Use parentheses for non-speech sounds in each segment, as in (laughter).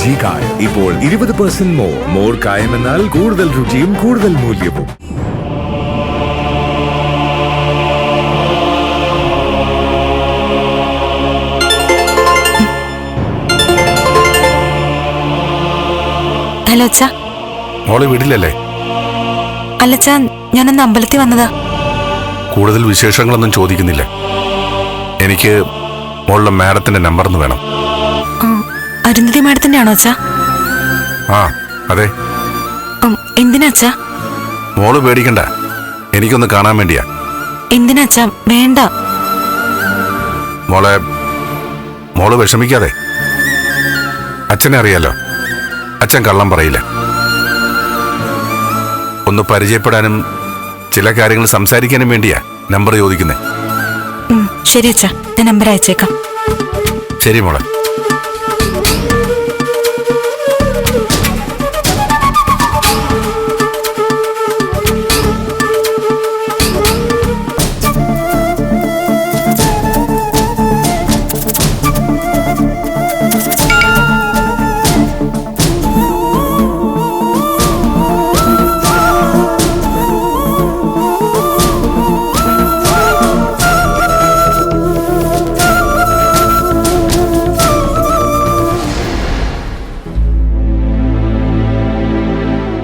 G കായം ഇപ്പോൾ ഇരുപത് പെർസെന്റ് മോർ മോർ കായം എന്നാൽ കൂടുതൽ രുചിയും കൂടുതൽ മൂല്യവും. ഹലോ അച്ഛ. മോളെ വീട്ടിലല്ലേ? അല്ലച്ച ഞാനൊന്ന് അമ്പലത്തിൽ വന്നതാ. കൂടുതൽ വിശേഷങ്ങളൊന്നും ചോദിക്കുന്നില്ല. എനിക്ക് മോളുടെ മാഡത്തിന്റെ നമ്പർ ഒന്ന് വേണം. അരുന്ധതി മാഡത്തിന്റെ ആണോ അച്ഛാ? ആ അതെ. എന്തിനാ അച്ഛ? മോൾ പേടിക്കണ്ട. എനിക്കൊന്ന് കാണാൻ വേണ്ടിയാ. എന്തിനാ അച്ഛ? വേണ്ട. മോളെ മോൾ വിഷമിക്കാതെ. അച്ഛനെ അറിയാലോ. അച്ഛൻ കള്ളം പറയില്ല. ഒന്ന് പരിചയപ്പെടാനും ചില കാര്യങ്ങൾ സംസാരിക്കാനും വേണ്ടിയാ നമ്പർ ചോദിക്കുന്നേ. ഉം, ശരി അച്ഛാ. ഞാൻ നമ്പർ അയച്ചേക്കാം. ശരി മോളെ.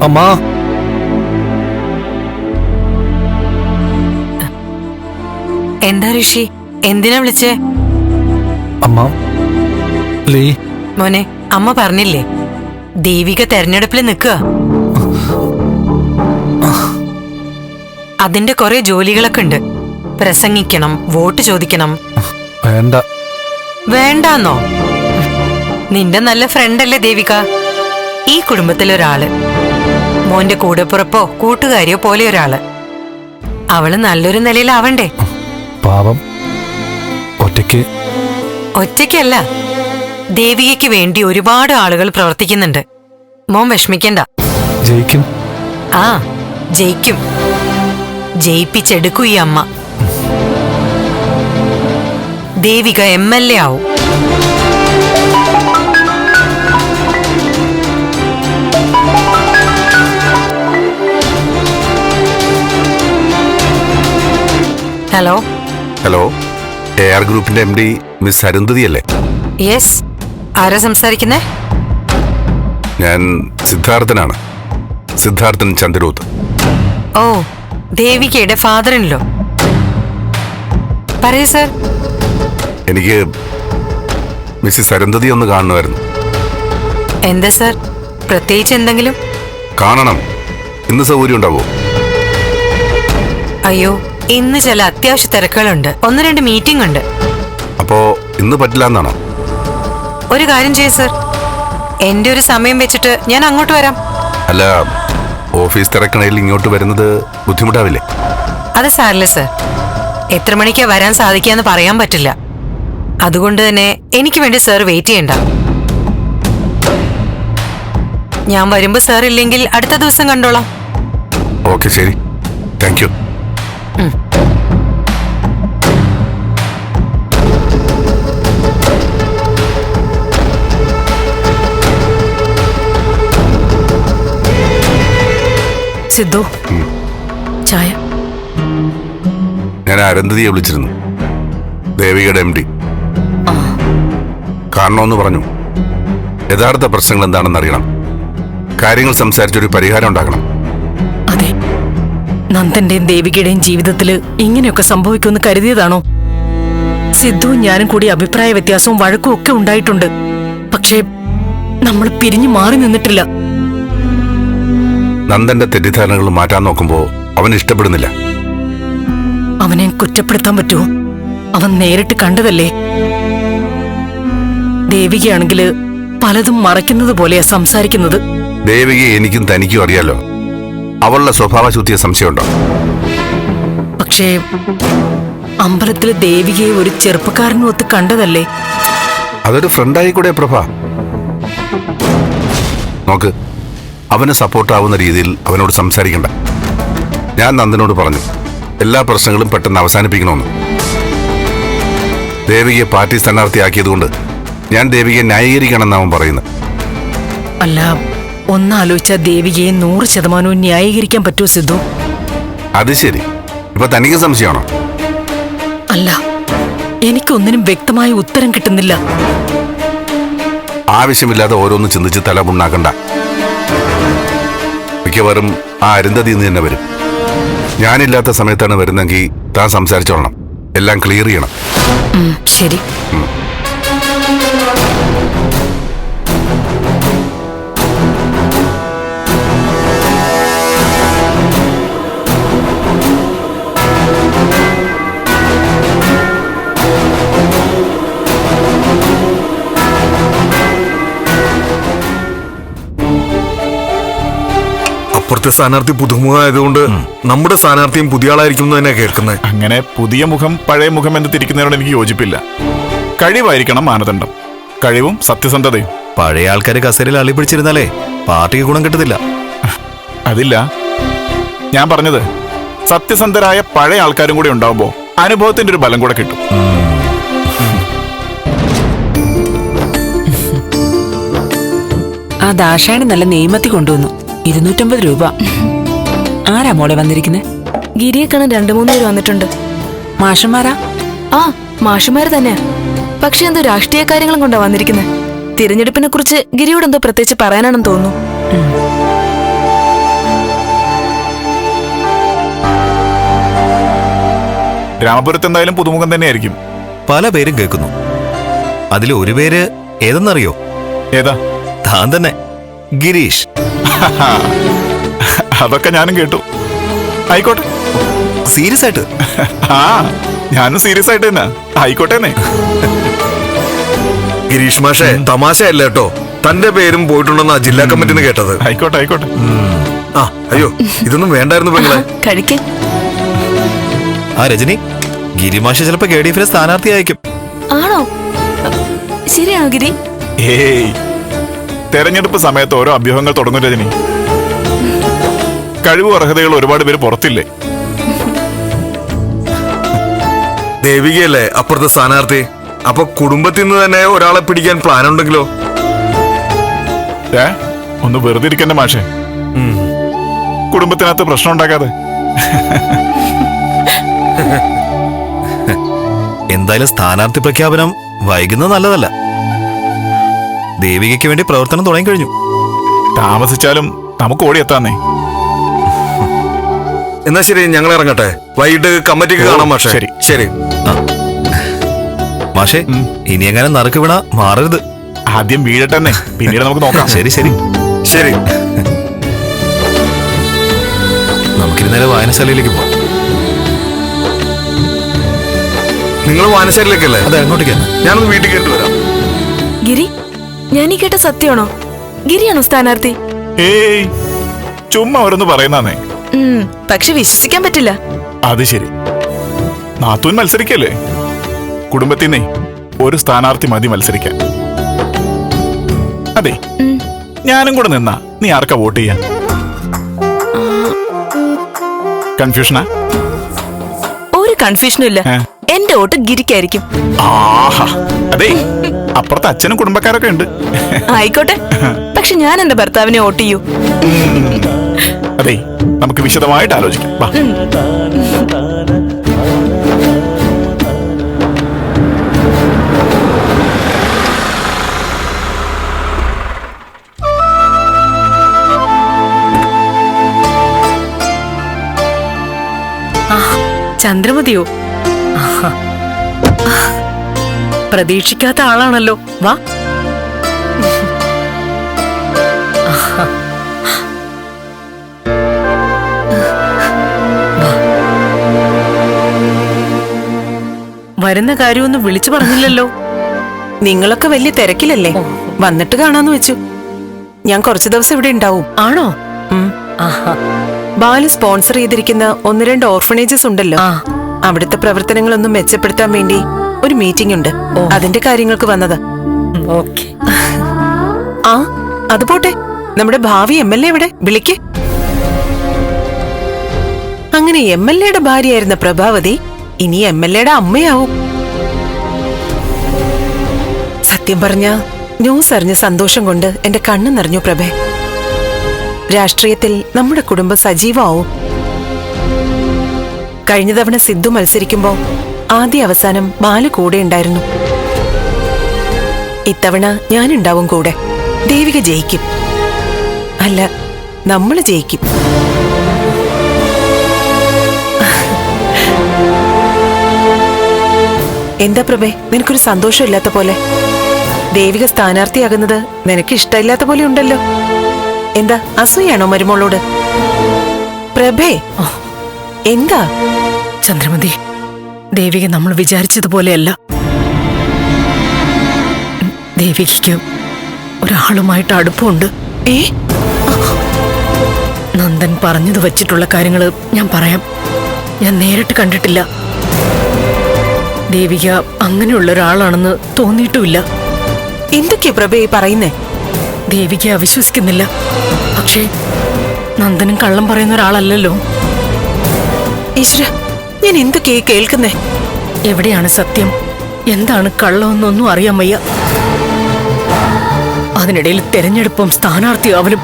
അമ്മാ. എന്താ ഋഷി? എന്തിനാ വിളിച്ചേ? അമ്മ. ലീ. മോനെ അമ്മ പറഞ്ഞില്ലേ? ദേവിക തെരഞ്ഞെടുപ്പിൽ നിൽക്കുക. അതിന്റെ കുറെ ജോലികളൊക്കെ ഉണ്ട്. പ്രസംഗിക്കണം വോട്ട് ചോദിക്കണം. വേണ്ട. വേണ്ടാന്നോ? നിന്റെ നല്ല ഫ്രണ്ട് അല്ലേ ദേവിക ഈ കുടുംബത്തിലൊരാൾ. മോന്റെ കൂടെപ്പുറപ്പോ കൂട്ടുകാരിയോ പോലെ ഒരാൾ. അവൾ നല്ലൊരു നിലയിലാവണ്ടേ? പാവം. ഒറ്റയ്ക്ക്. ഒറ്റയ്ക്കല്ല. ദേവികയ്ക്ക് വേണ്ടി ഒരുപാട് ആളുകൾ പ്രവർത്തിക്കുന്നുണ്ട്. മോൻ വിഷമിക്കണ്ട. ജയിക്കും. ആ ജയിക്കും. ജയിപ്പിച്ചെടുക്കൂ ഈ അമ്മ. ദേവിക എം എൽ എ ആവും. ഹലോ ഹലോ എ ആർ ഗ്രൂപ്പിന്റെ എം ഡി മിസ് അരുന്ധതി അല്ലേ? യെസ് ആരാ സംസാരിക്കുന്നേ? ഞാൻ സിദ്ധാർത്ഥനാണ്. സിദ്ധാർത്ഥൻ ചന്ദ്രൂത്ത്. ഓ ദേവികയുടെ ഫാദറിനിലോ പറയൂ സർ. എനിക്ക് മിസ്സിസ് അരുന്ധതി ഒന്ന് കാണണമായിരുന്നു. എന്താ സർ? പ്രത്യേകിച്ച് എന്തെങ്കിലും? കാണണം. ഇന്ന് സൗകര്യം ഉണ്ടാവോ? അയ്യോ ഇന്ന് ചില അത്യാവശ്യ തിരക്കുകളുണ്ട്. ഒന്ന് രണ്ട് മീറ്റിംഗ് ഉണ്ട്. അപ്പോ ഇന്ന് പറ്റില്ല എന്നാണോ? ഒരു കാര്യം ചെയ്യ സർ. എന്റെ ഒരു സമയം വെച്ചിട്ട് ഞാൻ അങ്ങോട്ട് വരാം. അല്ല ഓഫീസ് തിരക്കണയിൽ ഇങ്ങോട്ട് വരുന്നത് ബുദ്ധിമുട്ടാവില്ലേ? അത് സാരില്ല സർ. എത്ര മണിക്കാ വരാൻ സാധിക്കാന്ന് പറയാൻ പറ്റില്ല. അതുകൊണ്ട് തന്നെ എനിക്ക് വേണ്ടി സർ വെയിറ്റ് ചെയ്യണ്ട. ഞാൻ വരുമ്പോ സർ ഇല്ലെങ്കിൽ അടുത്ത ദിവസം കണ്ടോളാം. ഓക്കെ ശരി. Thank you Sidhu. ചായ. ഞാൻ അരുന്ധതിയെ വിളിച്ചിരുന്നു. ദേവികയുടെ എം ഡി കാണണമെന്ന് പറഞ്ഞു. യഥാർത്ഥ പ്രശ്നങ്ങൾ എന്താണെന്ന് അറിയണം കാര്യങ്ങൾ സംസാരിച്ചൊരു പരിഹാരം ഉണ്ടാക്കണം. നന്ദന്റെയും ദേവികയുടെയും ജീവിതത്തിൽ ഇങ്ങനെയൊക്കെ സംഭവിക്കുമെന്ന് കരുതിയതാണോ? സിദ്ധുവും ഞാനും കൂടി അഭിപ്രായ വ്യത്യാസവും വഴക്കും ഒക്കെ ഉണ്ടായിട്ടുണ്ട്. പക്ഷേ നമ്മൾ പിരിഞ്ഞു മാറി നിന്നിട്ടില്ല. നന്ദന്റെ തെറ്റിദ്ധാരണകൾ മാറ്റാൻ നോക്കുമ്പോ അവൻ ഇഷ്ടപ്പെടുന്നില്ല. അവനെ കുറ്റപ്പെടുത്താൻ പറ്റുമോ? അവൻ നേരിട്ട് കണ്ടതല്ലേ? ദേവികയാണെങ്കിൽ പലതും മറയ്ക്കുന്നത് പോലെയാ സംസാരിക്കുന്നത്. ദേവികയെ എനിക്കും തനിക്കും അറിയാലോ? അവളുടെ സ്വഭാവശുദ്ധിയെ സംശയമുണ്ടോ? പക്ഷേ അമ്പലത്തിൽ ദേവികയെ ഒരു ചെറുപ്പക്കാരനുമൊത്ത് കണ്ടതല്ലേ? അതൊരു ഫ്രണ്ടായി കൂടെ പ്രഭ. നോക്ക് അവന് സപ്പോർട്ടാവുന്ന രീതിയിൽ അവനോട് സംസാരിക്കണ്ട. ഞാൻ നന്ദനോട് പറഞ്ഞു എല്ലാ പ്രശ്നങ്ങളും പെട്ടെന്ന് അവസാനിപ്പിക്കണമെന്ന്. ദേവികയെ പാർട്ടി സ്ഥാനാർത്ഥിയാക്കിയതുകൊണ്ട് ഞാൻ ദേവികയെ ന്യായീകരിക്കണമെന്ന് അവൻ പറയുന്നത്. അല്ല ഒന്നാലോചിച്ച ദേവികയെ നൂറ് ശതമാനവും ന്യായീകരിക്കാൻ പറ്റുമോ സിദ്ധു? അത് ശരി. ഇപ്പൊ തനിക്ക് സംശയമാണോ? അല്ല. എനിക്കൊന്നിനും വ്യക്തമായ ഉത്തരം കിട്ടുന്നില്ല. ആവശ്യമില്ലാതെ ഓരോന്ന് ചിന്തിച്ച് തല പുണ്ണാക്കണ്ട മിക്കവാറും ആ അരുന്ധതി നിന്ന് തന്നെ വരും. ഞാനില്ലാത്ത സമയത്താണ് വരുന്നെങ്കിൽ താൻ സംസാരിച്ചോളണം. എല്ലാം ക്ലിയർ ചെയ്യണം. ശരി. അപ്പുറത്തെ സ്ഥാനാർത്ഥി പുതുമുഖമായതുകൊണ്ട് നമ്മുടെ സ്ഥാനാർത്ഥിയും പുതിയ ആളായിരിക്കും എന്ന് തന്നെയാണ് കേൾക്കുന്നത് അങ്ങനെ പുതിയ മുഖം പഴയ മുഖം എന്ന് തിരിക്കുന്നതിനോട് എനിക്ക് യോജിപ്പില്ല. കഴിവായിരിക്കണം മാനദണ്ഡം. കഴിവും സത്യസന്ധതയും. പഴയ ആൾക്കാർ കസേരയിൽ അള്ളി പിടിച്ചിരുന്നാലേ പാർട്ടിക്ക് ഗുണം കിട്ടത്തില്ല. അതില്ല. ഞാൻ പറഞ്ഞത് സത്യസന്ധരായ പഴയ ആൾക്കാരും കൂടി ഉണ്ടാവുമ്പോൾ അനുഭവത്തിന്റെ ഒരു ബലം കൂടെ കിട്ടും. ആ ദാഷായണി നല്ല നെയ്മത്തി കൊണ്ടുവന്നു. ഇരുന്നൂറ്റമ്പത് രൂപ. ആരാ മോളെ വന്നിരിക്കുന്നത് ഗിരിയെ കാണാൻ രണ്ടു മൂന്ന് പേര് വന്നിട്ടുണ്ട്. മാഷന്മാരാ? ആ മാഷന്മാര് തന്നെയാ. പക്ഷെ എന്തോ രാഷ്ട്രീയ കാര്യങ്ങളും കൊണ്ടാ വന്നിരിക്കുന്നത് തിരഞ്ഞെടുപ്പിനെ കുറിച്ച് ഗിരിയോട് എന്തോ പ്രത്യേകിച്ച് പറയാനാണെന്ന് തോന്നുന്നു. രാമപുരത്ത് എന്തായാലും പുതുമുഖം തന്നെയായിരിക്കും. പല പേരും കേൾക്കുന്നു. അതിൽ ഒരു പേര് ഏതെന്നറിയോ? ഏതാ? താൻ തന്നെ. ഗിരീഷ്. (laughs) അതൊക്കെ ഞാനും കേട്ടു. ആയിക്കോട്ടെ. സീരിയസ് ആയിട്ട്? ആ ഞാനും സീരിയസ് ആയിട്ട് തന്നെ. ആയിക്കോട്ടെന്നേ ഗിരീഷ് മാഷെ തമാശയല്ല കേട്ടോ? തന്റെ പേരും പോയിട്ടുണ്ടെന്നാ ജില്ലാ കമ്മിറ്റിന്ന് കേട്ടത്. ആയിക്കോട്ടെ ആയിക്കോട്ടെ. ആ അയ്യോ ഇതൊന്നും വേണ്ടായിരുന്നു പെങ്ങളെ. കഴിക്കേ. ആ രജനി ഗിരിമാഷ ചിലപ്പോ കെ ഡി എഫിലെ സ്ഥാനാർത്ഥി ആയിരിക്കും ആണോ? ശരിയാണോ ഗിരി? ഏയ് തെരഞ്ഞെടുപ്പ് സമയത്ത് ഓരോ അഭ്യൂഹങ്ങൾ തുടങ്ങും രജനി കഴിവ് അർഹതകൾ ഒരുപാട് പേര് പുറത്തില്ലേ? ദേവികയല്ലേ അപ്പുറത്തെ സ്ഥാനാർത്ഥി? അപ്പൊ കുടുംബത്തിൽ നിന്ന് തന്നെ ഒരാളെ പിടിക്കാൻ പ്ലാൻ ഉണ്ടെങ്കിലോ? ഏ? ഒന്ന് വെറുതെ ഇരിക്കണ്ട മാഷെ. കുടുംബത്തിനകത്ത് പ്രശ്നം ഉണ്ടാക്കാതെ. എന്തായാലും സ്ഥാനാർത്ഥി പ്രഖ്യാപനം വൈകുന്നത് നല്ലതല്ല. ദേവികയ്ക്ക് വേണ്ടി പ്രവർത്തനം തുടങ്ങിക്കഴിഞ്ഞു. താമസിച്ചാലും നമുക്ക് ഓടിയെത്താന്നേ എന്നാ ശരി ഞങ്ങൾ ഇറങ്ങട്ടെ. വൈകിട്ട് കമ്മിറ്റിക്ക് കാണാം മാഷെ. ശരി. ശരി. മാഷെ ഇനി എങ്ങനെ നറുക്ക് വീണ മാറരുത്. ആദ്യം വീഴട്ടെന്നേ. പിന്നീട് നമുക്ക് നോക്കാം. ശരി ശരി. ശരി. നമുക്കിരുന്നേരം വായനശാലയിലേക്ക് പോവാം. നിങ്ങൾ വായനശാലയിലേക്കല്ലേ? അതെ അങ്ങോട്ടേക്ക് ഞാനൊന്ന് വീട്ടിൽ കയറി വരാം. ഗിരി ഈ കേട്ട സത്യമാണോ? ഗിരിയാണോ സ്ഥാനാർത്ഥി? ഏയ് ചുമ്മാ അവരൊന്ന് പറയുന്നേ പക്ഷെ വിശ്വസിക്കാൻ പറ്റില്ല. അത് ശരി. നാത്തൂൻ മത്സരിക്കല്ലേ? കുടുംബത്തിന്നേ ഒരു സ്ഥാനാർത്ഥി മതി മത്സരിക്കാൻ. അതെ ഞാനും കൂടെ നിന്നാ. നീ ആർക്കാ വോട്ട് ചെയ്യാ? കൺഫ്യൂഷനാ? ഒരു കൺഫ്യൂഷനും ഇല്ല? എന്റെ വോട്ട് ഗിരിക്കായിരിക്കും. ആഹാ അതെ. (laughs) അപ്പുറത്ത് അച്ഛനും കുടുംബക്കാരൊക്കെ ഉണ്ട്. ആയിക്കോട്ടെ. പക്ഷെ ഞാൻ എന്റെ ഭർത്താവിനെ വോട്ട് ചെയ്യൂ. അതെ നമുക്ക് വിശദമായിട്ട് ആലോചിക്കാം. വാ. ചന്ദ്രമതിയോ. പ്രതീക്ഷിക്കാത്ത ആളാണല്ലോ. വാ. വരുന്ന കാര്യമൊന്നും വിളിച്ചു പറഞ്ഞില്ലല്ലോ. നിങ്ങളൊക്കെ വലിയ തിരക്കിലല്ലേ? വന്നിട്ട് കാണാന്ന് വെച്ചു. ഞാൻ കുറച്ചു ദിവസം ഇവിടെ ഉണ്ടാവും. ആണോ? ബാലു സ്പോൺസർ ചെയ്തിരിക്കുന്ന ഒന്ന് രണ്ട് ഓർഫണേജസ് ഉണ്ടല്ലോ. അവിടുത്തെ പ്രവർത്തനങ്ങളൊന്നും മെച്ചപ്പെടുത്താൻ വേണ്ടി ഒരു മീറ്റിംഗ് ഉണ്ട്. അതിന്റെ കാര്യങ്ങൾക്ക് വന്നത്. ആ അത് പോട്ടെ. നമ്മുടെ ഭാവി എം എൽ എ എവിടെ? വിളിക്ക്. അങ്ങനെ എം എൽ എയുടെ ഭാര്യയായിരുന്ന പ്രഭാവതി ഇനി എം എൽ എയുടെ അമ്മയാവും. സത്യം പറഞ്ഞ ന്യൂസ് അറിഞ്ഞ സന്തോഷം കൊണ്ട് എന്റെ കണ്ണു നിറഞ്ഞു പ്രഭേ. രാഷ്ട്രീയത്തിൽ നമ്മുടെ കുടുംബം സജീവമാവും. കഴിഞ്ഞ തവണ സിദ്ധു മത്സരിക്കുമ്പോ ആദ്യ അവസാനം ബാലു കൂടെ ഉണ്ടായിരുന്നു. ഇത്തവണ ഞാനുണ്ടാവും കൂടെ. ദേവിക ജയിക്കും. അല്ല നമ്മൾ ജയിക്കും. എന്താ പ്രഭേ നിനക്കൊരു സന്തോഷമില്ലാത്ത പോലെ? ദേവിക സ്ഥാനാർത്ഥിയാകുന്നത് നിനക്ക് ഇഷ്ടമില്ലാത്ത പോലെ ഉണ്ടല്ലോ. എന്താ അസൂയാണോ മരുമോളോട്? പ്രഭേ എന്താ? ചന്ദ്രമതി ദേവിക നമ്മൾ വിചാരിച്ചതുപോലെയല്ല. ദേവികയ്ക്ക് ഒരാളുമായിട്ട് അടുപ്പമുണ്ട്. ഏ? നന്ദൻ പറഞ്ഞത് വച്ചിട്ടുള്ള കാര്യങ്ങൾ ഞാൻ പറയാം. ഞാൻ നേരിട്ട് കണ്ടിട്ടില്ല. ദേവിക അങ്ങനെയുള്ള ഒരാളാണെന്ന് തോന്നിയിട്ടുമില്ല. എന്തൊക്കെയാ പ്രഭേ ഈ പറയുന്നേ? ദേവിക അവിശ്വസിക്കുന്നില്ല പക്ഷേ നന്ദനും കള്ളം പറയുന്ന ഒരാളല്ലല്ലോ. ഈശ്വര ഞാൻ എന്തൊക്കെയാ ഈ കേൾക്കുന്നേ? എവിടെയാണ് സത്യം? എന്താണ് കള്ളമെന്നൊന്നും അറിയാൻ വയ്യ. അതിനിടയിൽ തെരഞ്ഞെടുപ്പും സ്ഥാനാർത്ഥിയാവലും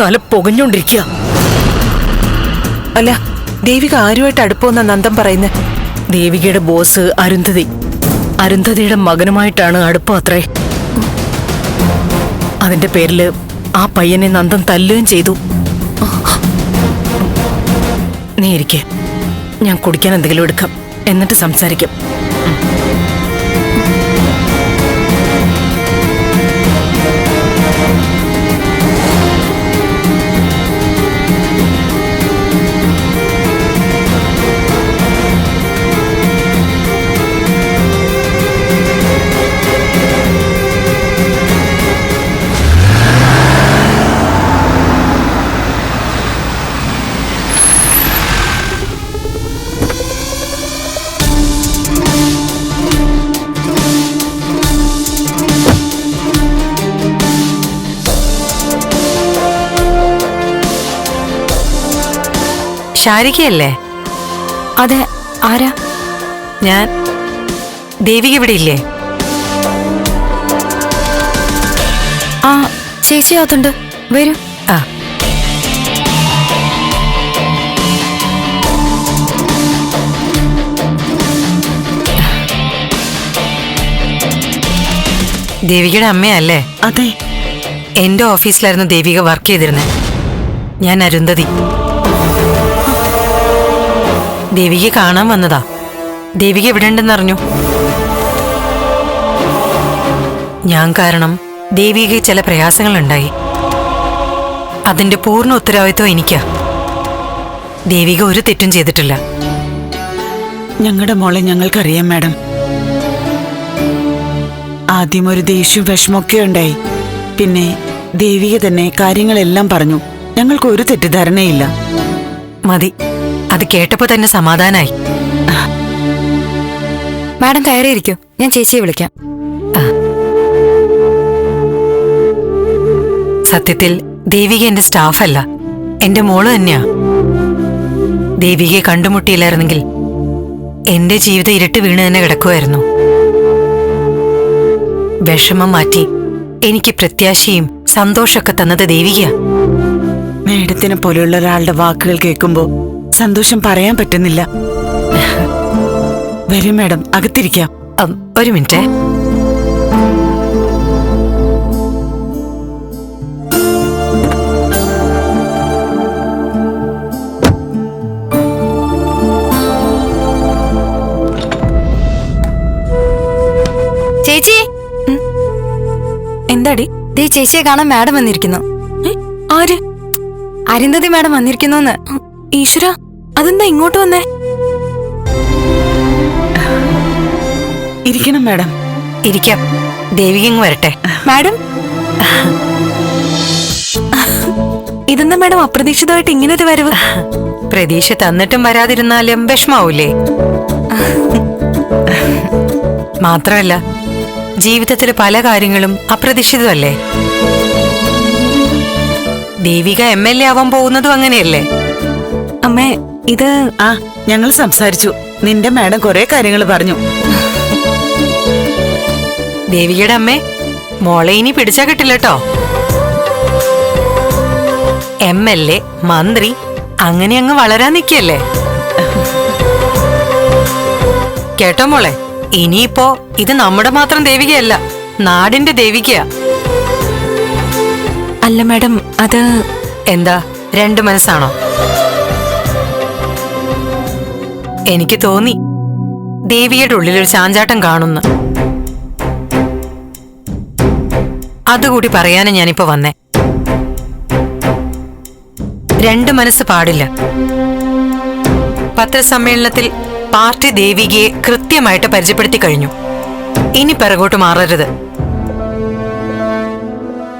തല പുകഞ്ഞോണ്ടിരിക്കുക അല്ല ദേവിക ആരുമായിട്ട് അടുപ്പമെന്ന നന്ദം പറയുന്നേ? ദേവികയുടെ ബോസ് അരുന്ധതി. അരുന്ധതിയുടെ മകനുമായിട്ടാണ് അടുപ്പം അത്രേ. അതിന്റെ പേരിൽ ആ പയ്യനെ നന്ദൻ തല്ലുകയും ചെയ്തു. നീ ഇരിക്കെ. ഞാൻ കുടിക്കാൻ എന്തെങ്കിലും എടുക്കാം. എന്നിട്ട് സംസാരിക്കാം. ശാരികയല്ലേ? അതെ ആരാ? ഞാൻ. ദേവിക ഇവിടെ ഇല്ലേ? ആ ചേച്ചി അതുണ്ട് വരൂ. ആ. ദേവികയുടെ അമ്മയല്ലേ? അതെ. എന്റെ ഓഫീസിലായിരുന്നു ദേവിക വർക്ക് ചെയ്തിരുന്നത് ഞാൻ അരുന്ധതി. ദേവിക കാണാൻ വന്നതാ. ദേവിക എവിടെ ഉണ്ടെന്നറിഞ്ഞു ഞാൻ കാരണം ദേവിക ചില പ്രയാസങ്ങളുണ്ടായി. അതിന്റെ പൂർണ ഉത്തരവാദിത്വം എനിക്കാ. ദേവിക ഒരു തെറ്റും ചെയ്തിട്ടില്ല. ഞങ്ങളുടെ മോളെ ഞങ്ങൾക്കറിയാം മാഡം. ആദ്യം ഒരു ദേഷ്യവും വിഷമൊക്കെ ഉണ്ടായി. പിന്നെ ദേവിക തന്നെ കാര്യങ്ങളെല്ലാം പറഞ്ഞു. ഞങ്ങൾക്ക് ഒരു തെറ്റിദ്ധാരണയില്ല. മതി. അത് കേട്ടപ്പോ തന്നെ സമാധാനായി. മാഡം കയറിയിരിക്കൂ ഞാൻ ചേച്ചിയെ വിളിക്കാം. സത്യത്തിൽ ദേവിക എന്റെ സ്റ്റാഫല്ല. എന്റെ മോൾ തന്നെയാ. ദേവികയെ കണ്ടുമുട്ടിയില്ലായിരുന്നെങ്കിൽ എന്റെ ജീവിതം ഇരട്ട് വീണ് തന്നെ കിടക്കുമായിരുന്നു വിഷമം മാറ്റി എനിക്ക് പ്രത്യാശയും സന്തോഷമൊക്കെ തന്നത് ദേവികയാ. മേഡത്തിനെ പോലെയുള്ള ഒരാളുടെ വാക്കുകൾ കേൾക്കുമ്പോൾ സന്തോഷം പറയാൻ പറ്റുന്നില്ല. വരും മാഡം അകത്തിരിക്കാം. അം, ഒരു മിനിറ്റ്. ചേച്ചി? എന്താടി? ദേ ചേച്ചിയെ കാണാൻ മാഡം വന്നിരിക്കുന്നു. ആര്? അരുന്ധതി മാഡം വന്നിരിക്കുന്നു ഈശ്വര. അതെന്താ ഇങ്ങോട്ട് വന്നേ? ഇരിക്കണം മാഡം. ഇരിക്കാം. ദേവികങ്ങ് വരട്ടെ. മാഡം? ഇതെന്താ മാഡം അപ്രതീക്ഷിതമായിട്ട് ഇങ്ങനെ ഒരു വരവ്? പ്രതീക്ഷ തന്നിട്ടും വരാതിരുന്നാലും വിഷമാവൂലേ? മാത്രമല്ല ജീവിതത്തിൽ പല കാര്യങ്ങളും അപ്രതീക്ഷിതമല്ലേ? ദേവിക എം എൽ എ ആവാൻ പോകുന്നതും അങ്ങനെയല്ലേ? അമ്മേ ഇത് ആ ഞങ്ങൾ സംസാരിച്ചു. നിന്റെ മാഡം കുറെ കാര്യങ്ങൾ പറഞ്ഞു. ദേവികയുടെ അമ്മേ മോളെ ഇനി പിടിച്ചാ കിട്ടില്ല കേട്ടോ എം എൽ എ മന്ത്രി അങ്ങനെ അങ്ങ് വളരാൻ നിൽക്കല്ലേ? കേട്ടോ മോളെ ഇനിയിപ്പോ ഇത് നമ്മുടെ മാത്രം ദേവികയല്ല നാടിന്റെ ദേവികയാ. അല്ല മാഡം അത് എന്താ രണ്ട് മനസ്സാണോ? എനിക്ക് തോന്നി. ദേവിയുടെ ഉള്ളിൽ ഒരു ചാഞ്ചാട്ടം കാണുന്നു. അതുകൂടി പറയാനും ഞാനിപ്പോ വന്നേ. രണ്ട് മനസ്സ് പാടില്ല. പത്രസമ്മേളനത്തിൽ പാർട്ടി ദേവികയെ കൃത്യമായിട്ട് പരിചയപ്പെടുത്തി കഴിഞ്ഞു. ഇനി പിറകോട്ട് മാറരുത്.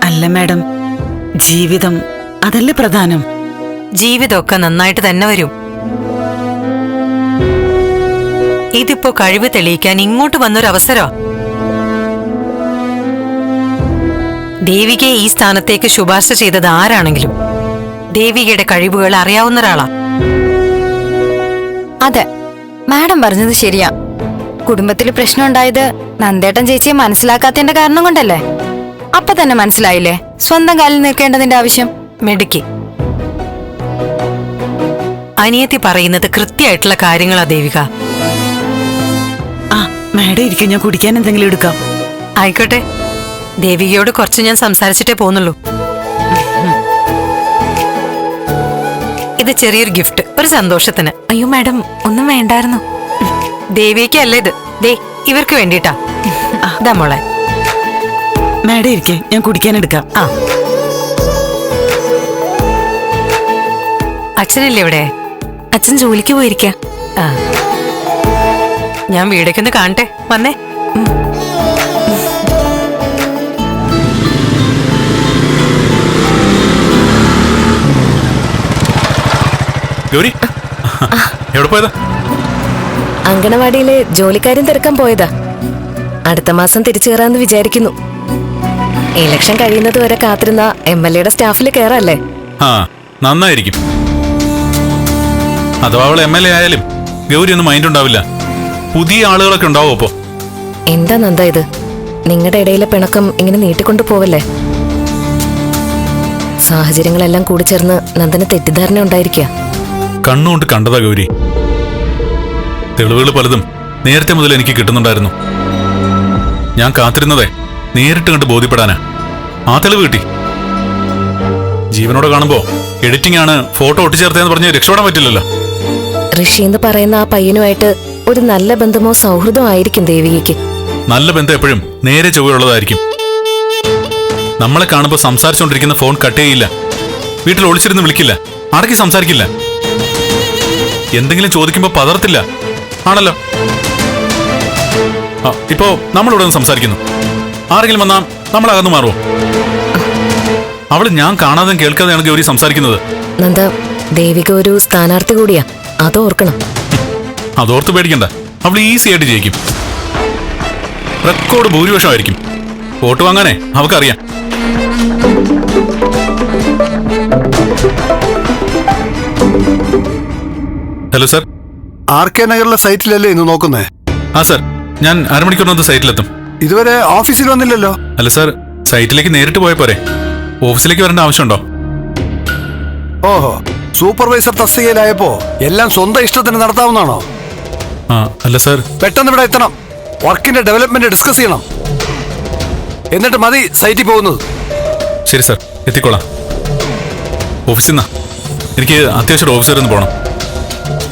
അല്ല മാഡം. ജീവിതം അതല്ലേ പ്രധാനം? ജീവിതമൊക്കെ നന്നായിട്ട് തന്നെ വരും. ഇതിപ്പോ കഴിവ് തെളിയിക്കാൻ ഇങ്ങോട്ട് വന്നൊരവസരോ? ദേവികയെ ഈ സ്ഥാനത്തേക്ക് ശുപാർശ ചെയ്തത് ആരാണെങ്കിലും ദേവികയുടെ കഴിവുകൾ അറിയാവുന്ന ഒരാളാ. അതെ മാഡം പറഞ്ഞത് ശരിയാ. കുടുംബത്തിൽ പ്രശ്നം ഉണ്ടായത് നന്ദേട്ടൻ ചേച്ചിയെ മനസ്സിലാക്കാത്തതിന്റെ കാരണം കൊണ്ടല്ലേ? അപ്പൊ തന്നെ മനസ്സിലായില്ലേ? സ്വന്തം കാലിൽ നിൽക്കേണ്ടതിന്റെ ആവശ്യം? മെടുക്കി. അനിയത്തി പറയുന്നത് കൃത്യമായിട്ടുള്ള കാര്യങ്ങളാ ദേവിക. മാഡം ഇരിക്കാൻ ഞാൻ കുടിക്കാൻ എന്തെങ്കിലും എടുക്കാം. ആയിക്കോട്ടെ. ദേവികയോട് കുറച്ച് ഞാൻ സംസാരിച്ചിട്ടേ പോന്നുള്ളൂ ഇത് ചെറിയൊരു ഗിഫ്റ്റ് ഒരു സന്തോഷത്തിന്. അയ്യോ മാഡം ഒന്നും വേണ്ടായിരുന്നു. ദേവികയല്ല ഇത്. ദേ ഇവർക്ക് വേണ്ടിട്ടാ. ഇതാ മോളെ. മാഡം ഇരിക്കേ ഞാൻ കുടിക്കാൻ എടുക്കാം. ആ. അച്ഛനല്ലേ ഇവിടെ? അച്ഛൻ ജോലിക്ക് പോയിരിക്കാം. ആ. ഞാൻ വീടേക്കൊന്ന് കാണട്ടെ. വന്നേ. ഗൗരി. എവിടെ പോയതാ? അങ്കണവാടിയിലെ ജോലിക്കാരും തിരക്കാൻ പോയതാ. അടുത്ത മാസം തിരിച്ചു കയറാന്ന് വിചാരിക്കുന്നു. ഇലക്ഷൻ കഴിയുന്നത് വരെ കാത്തിരുന്ന എം എൽ എയുടെ സ്റ്റാഫിൽ കയറല്ലേ ആ നന്നായിരിക്കും. അഥവാ അവൾ എം എൽ എ ആയാലും ഗൗരി ഒന്നും മൈൻഡ് ഉണ്ടാവില്ല. പുതിയ ആളുകളൊക്കെ ഉണ്ടാവും അപ്പോ. എന്താ നന്ദ ഇത്? നിങ്ങളുടെ ഇടയിലെ പിണക്കം ഇങ്ങനെ നീട്ടിക്കൊണ്ടു പോവല്ലേ? സാഹചര്യങ്ങളെല്ലാം കൂടി ചേർന്ന് നന്ദന് തെറ്റിദ്ധാരണ ഉണ്ടായിരിക്കുക കണ്ണുകൊണ്ട് കണ്ടതാ ഗൗരി. തെളിവുകൾ പലതും നേരത്തെ മുതൽ എനിക്ക് കിട്ടുന്നുണ്ടായിരുന്നു. ഞാൻ കാത്തിരുന്നതേ നേരിട്ട് കണ്ട് ബോധ്യപ്പെടാനാ. ആ തെളിവ് കിട്ടി. ജീവനോടെ കാണുമ്പോ എഡിറ്റിംഗ് ആണ് ഫോട്ടോ ഒട്ടിച്ചേർത്തേന്ന് പറഞ്ഞ് രക്ഷപ്പെടാൻ പറ്റില്ലല്ലോ. ഋഷി എന്ന് പറയുന്ന ആ പയ്യനുമായിട്ട് ഒരു നല്ല ബന്ധമോ സൗഹൃദമോ ആയിരിക്കും ദേവികയ്ക്ക്. നല്ല ബന്ധം എപ്പോഴും നേരെ ചൊവ്വയുള്ളതായിരിക്കും. നമ്മളെ കാണുമ്പോൾ സംസാരിച്ചുകൊണ്ടിരിക്കുന്ന ഫോൺ കട്ട് ചെയ്യില്ല. വീട്ടിൽ ഒളിച്ചിരുന്ന് വിളിക്കില്ല. അടക്കി സംസാരിക്കില്ല. എന്തെങ്കിലും ചോദിക്കുമ്പോൾ പതർത്തില്ല ആണല്ലോ. ഇപ്പോ നമ്മളിവിടെ നിന്ന് സംസാരിക്കുന്നു. ആരെങ്കിലും വന്നാ നമ്മൾ അകന്നു മാറുമോ അവൾ ഞാൻ കാണാതെ കേൾക്കാതെയാണ് ഗൗരി സംസാരിക്കുന്നത്. നന്ദ ദേവിക ഒരു സ്ഥാനാർത്ഥി കൂടിയാ. അത് ഓർക്കണം അതോർത്ത് പേടിക്കണ്ട. അവൾ ഈസി ആയിട്ട് ജയിക്കും. റെക്കോർഡ് ഭൂരിപക്ഷമായിരിക്കും. വോട്ട് വാങ്ങാനേ അവക്കറിയാം. ഹലോ സർ ആർ കെ നഗറിലെ സൈറ്റിലല്ലേ ഇന്ന് നോക്കുന്നേ? ആ സർ ഞാൻ അരമണിക്കൂറിനകത്ത് സൈറ്റിലെത്തും. ഇതുവരെ ഓഫീസിൽ വന്നില്ലല്ലോ? അല്ല സർ സൈറ്റിലേക്ക് നേരിട്ട് പോയ പോരെ. ഓഫീസിലേക്ക് വരേണ്ട ആവശ്യമുണ്ടോ? ഓഹോ. സൂപ്പർവൈസർ തസ്തികയിലായപ്പോ എല്ലാം സ്വന്തം ഇഷ്ടത്തിന് നടത്താവുന്നതാണോ? അല്ല സർ. പെട്ടെന്ന് ഇവിടെ എത്തണം. വർക്കിന്റെ ഡെവലപ്മെന്റ് ഡിസ്കസ് ചെയ്യണം. എന്നിട്ട് മതി സൈറ്റിൽ പോകുന്നത്. ശരി സർ എത്തിക്കോളാം. ഓഫീസിൽ നിന്നാ. എനിക്ക് അത്യാവശ്യം ഓഫീസറിൽ നിന്ന് പോകണം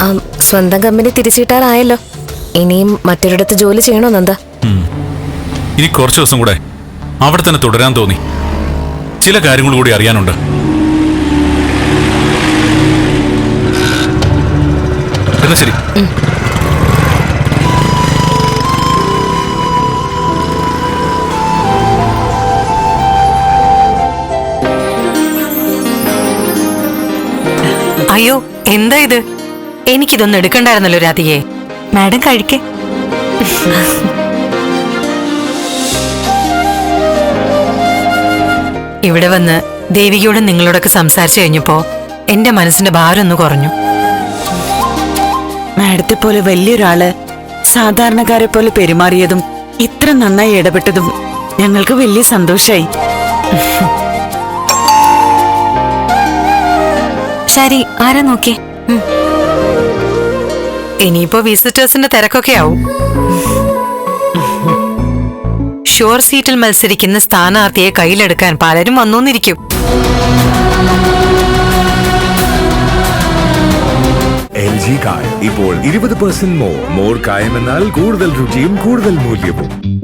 ആ, സ്വന്തം കമ്പനി തിരിച്ചിട്ടാറായല്ലോ ഇനിയും മറ്റൊരിടത്ത് ജോലി ചെയ്യണോ നന്ദ? ഇനി കുറച്ച് ദിവസം കൂടെ അവിടെ തന്നെ തുടരാൻ തോന്നി. ചില കാര്യങ്ങൾ കൂടി അറിയാനുണ്ട്. എന്നാ ശരി. അയ്യോ എന്താ ഇത്? എനിക്കിതൊന്നും എടുക്കണ്ടായിരുന്നല്ലോ രാധികയെ. മാഡം കഴിക്കേ. ഇവിടെ വന്ന് ദേവികയോട് നിങ്ങളോടൊക്കെ സംസാരിച്ചു കഴിഞ്ഞപ്പോ എന്റെ മനസ്സിന്റെ ഭാരം ഒന്ന് കുറഞ്ഞു. മാഡത്തെ പോലെ വലിയൊരാൾ സാധാരണക്കാരെ പോലെ പെരുമാറിയതും ഇത്ര നന്നായി ഇടപെട്ടതും ഞങ്ങൾക്ക് വലിയ സന്തോഷായി. ശരി ആരാ നോക്കേ. ഇനിയിപ്പോ വിസിറ്റേഴ്സിന്റെ തിരക്കൊക്കെ ആവും. ഷോർ സീറ്റിൽ മത്സരിക്കുന്ന സ്ഥാനാർത്ഥിയെ കയ്യിലെടുക്കാൻ പലരും വന്നോന്നിരിക്കും. എൽ ജി കായം. ഇപ്പോൾ ഇരുപത് പെർസെന്റ് മോർ മോർ കായം എന്നാൽ കൂടുതൽ രുചിയും കൂടുതൽ മൂല്യവും.